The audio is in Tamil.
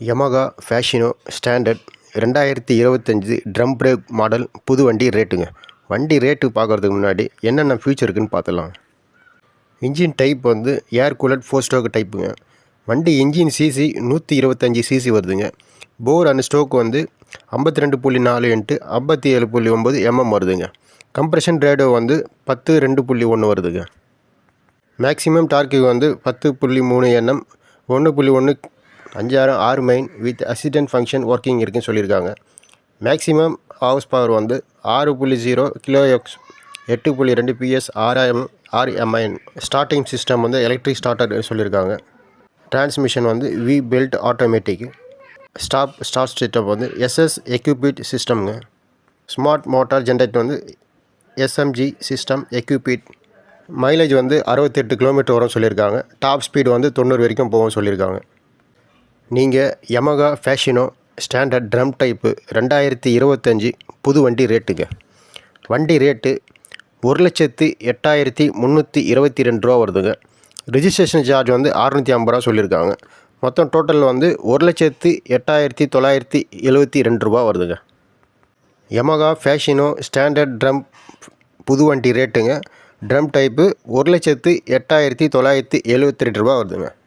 யமகா ஃபேஷினோ ஸ்டாண்டர்ட் ரெண்டாயிரத்தி இருபத்தஞ்சி ட்ரம் பிரேக் மாடல் புது வண்டி ரேட்டுங்க வண்டி ரேட்டு பார்க்குறதுக்கு முன்னாடி என்னென்ன ஃபியூச்சர் இருக்குன்னு பார்த்துடலாம். இன்ஜின் டைப் வந்து ஏர் கூலட் ஃபோர் ஸ்டோக் டைப்புங்க வண்டி இன்ஜின் சிசி நூற்றி இருபத்தஞ்சி சிசி வருதுங்க. போர் அண்ட் ஸ்டோக் வந்து ஐம்பத்தி ரெண்டு புள்ளி நாலு இன்ட்டு ஐம்பத்தி ஏழு புள்ளி ஒம்பது எம்எம் வருதுங்க. கம்ப்ரெஷன் ரேடோ வந்து பத்து ரெண்டு புள்ளி ஒன்று வருதுங்க. மேக்ஸிமம் டார்க்கு வந்து பத்து புள்ளி மூணு எண்ணம் ஒன்று புள்ளி ஒன்று அஞ்சாயிரம் ஆறு main with assistant function working இருக்குன்னு சொல்லியிருக்காங்க. மேக்ஸிமம் ஹவுஸ் பவர் வந்து ஆறு புள்ளி ஜீரோ கிலோ எக்ஸ் எட்டு புள்ளி ரெண்டு பிஎஸ் ஆறாயிரம் ஆர்எம்ஐஎன் ஸ்டார்டிங் சிஸ்டம் வந்து எலக்ட்ரிக் ஸ்டார்டர் சொல்லியிருக்காங்க. டிரான்ஸ்மிஷன் வந்து V belt automatic stop start system வந்து எஸ்எஸ் எக்யூபிட் சிஸ்டம்ங்க ஸ்மார்ட் மோட்டார் ஜென்ரேட் வந்து எஸ்எம்ஜி சிஸ்டம் எக்யூபிட் மைலேஜ் வந்து அறுபத்தெட்டு கிலோமீட்டர் வரும் சொல்லியிருக்காங்க. டாப் ஸ்பீடு வந்து தொண்ணூறு வரைக்கும் போகும் சொல்லியிருக்காங்க. நீங்கள் Yamaha Fascino standard drum type ரெண்டாயிரத்தி இருபத்தஞ்சி புது வண்டி ரேட்டுங்க. வண்டி ரேட்டு ஒரு லட்சத்து எட்டாயிரத்தி முந்நூற்றி இருபத்தி ரெண்டு ரூபா வருதுங்க. ரிஜிஸ்ட்ரேஷன் சார்ஜ் வந்து அறநூற்றி ஐம்பது ரூபா சொல்லியிருக்காங்க. மொத்தம் டோட்டல் வந்து ஒரு லட்சத்து எட்டாயிரத்தி தொள்ளாயிரத்தி எழுபத்தி ரெண்டு ரூபா வருதுங்க. யமகா ஃபேஷினோ ஸ்டாண்டர்ட் ட்ரம் புது வண்டி ரேட்டுங்க. ட்ரம் டைப்பு ஒரு லட்சத்து எட்டாயிரத்தி தொள்ளாயிரத்தி எழுபத்தி ரெண்டு ரூபா வருதுங்க.